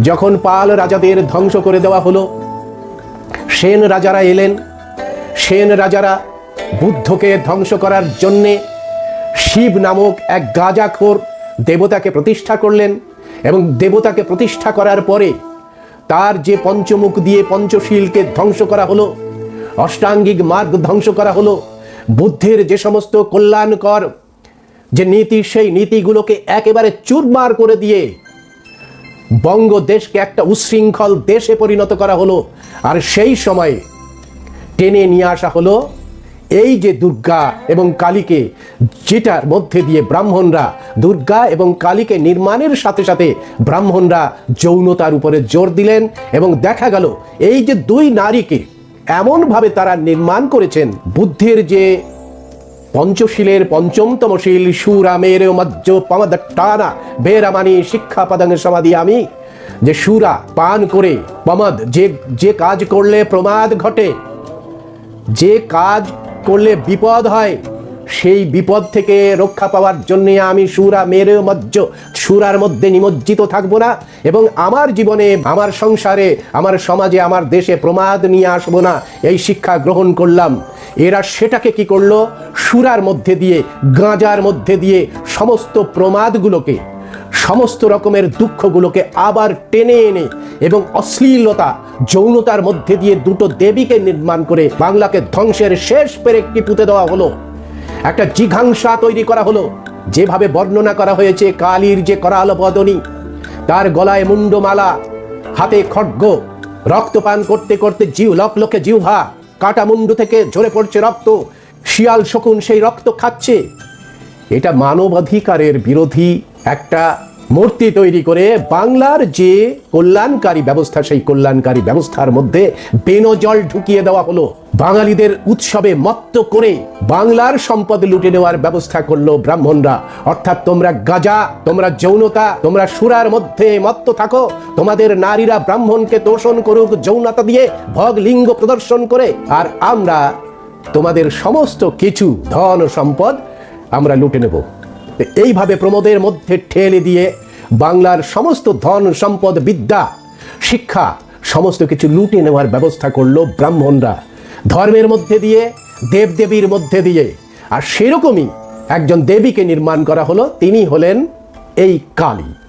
যখন পাল রাজাদের ধ্বংস করে দেওয়া হলো, সেন রাজারা এলেন। সেন রাজারা বুদ্ধকে ধ্বংস করার জন্যে শিব নামক এক গাজাখোর দেবতাকে প্রতিষ্ঠা করলেন এবং দেবতাকে প্রতিষ্ঠা করার পরে তার যে পঞ্চমুখ দিয়ে পঞ্চশীলকে ধ্বংস করা হলো, অষ্টাঙ্গিক মার্গ ধ্বংস করা হলো, বুদ্ধের যে সমস্ত কল্যাণকর যে নীতি, সেই নীতিগুলোকে একেবারে চুরমার করে দিয়ে বঙ্গ দেশকে একটা উশৃঙ্খল দেশে পরিণত করা হলো। আর সেই সময়ে টেনে নিয়ে আসা হলো এই যে দুর্গা এবং কালীকে, যেটার মধ্যে দিয়ে ব্রাহ্মণরা, দুর্গা এবং কালীকে নির্মাণের সাথে সাথে ব্রাহ্মণরা যৌনতার উপরে জোর দিলেন এবং দেখা গেল এই যে দুই নারীকে এমনভাবে তারা নির্মাণ করেছেন, বুদ্ধের যে পঞ্চশীলের পঞ্চমতম শীল সুরামের মজ্জ পমদানা বেরামানি শিক্ষা পদং সমাধি আমি যে সুরা পান করে পমদ, যে যে কাজ করলে প্রমাদ ঘটে, যে কাজ করলে বিপদ হয় সেই বিপদ থেকে রক্ষা পাওয়ার জন্য আমি সুরা মেরে মজ্জ, সুরার মধ্যে নিমজ্জিত থাকব না এবং আমার জীবনে, আমার সংসারে, আমার সমাজে, আমার দেশে প্রমাদ নিয়ে আসব না। এই শিক্ষা গ্রহণ করলাম। এরা সেটাকে কি করল? সুরার মধ্যে দিয়ে, গাঁজার মধ্যে দিয়ে সমস্ত প্রমাদগুলোকে, সমস্ত রকমের দুঃখগুলোকে আবার টেনে এনে এবং অশ্লীলতা, যৌনতার মধ্যে দিয়ে দুটো দেবীকে নির্মাণ করে বাংলাকে ধ্বংসের শেষ পেরেকটি পুঁতে দেওয়া হলো। একটা জিঘাংসা তৈরি করা হলো। যেভাবে বর্ণনা করা হয়েছে কালীর যে করাল বদনী, তার গলায় মুন্ডমালা হাতে খड्ग রক্তপান করতে করতে জিউ লকলকে জিহ্বা, কাটা মুন্ডু থেকে ঝরে পড়ছে রক্ত, শিয়াল শকুন সেই রক্ত খাচ্ছে। এটা মানবাধিকারের বিরোধী একটা মূর্তি তৈরি করে বাংলার যে কল্যাণকারী ব্যবস্থা, সেই কল্যাণকারী ব্যবস্থার মধ্যে বেনজল ঢুকিয়ে দেওয়া হলো। বাঙালিদের উৎসবে মত্ত করে বাংলার সম্পদ লুটে নেওয়ার ব্যবস্থা করল ব্রাহ্মণরা। অর্থাৎ তোমরা গাজা, তোমরা যৌনতা, তোমরা সুরার মধ্যে মত্ত থাকো। তোমাদের নারীরা ব্রাহ্মণকে তোষণ করুক, যৌনতা দিয়ে ভগ লিঙ্গ প্রদর্শন করে। আর আমরা তোমাদের সমস্ত কিছু ধন সম্পদ আমরা লুটে নেব। এইভাবে প্রমোদের মধ্যে ঠেলে দিয়ে বাংলার সমস্ত ধন সম্পদ, বিদ্যা, শিক্ষা, সমস্ত কিছু লুটে নেওয়ার ব্যবস্থা করল ব্রাহ্মণরা। ধর্মের মধ্যে দিয়ে, দেবদেবীর মধ্যে দিয়ে। আর সেরকমই একজন দেবীকে নির্মাণ করা হলো, তিনি হলেন এই কালী।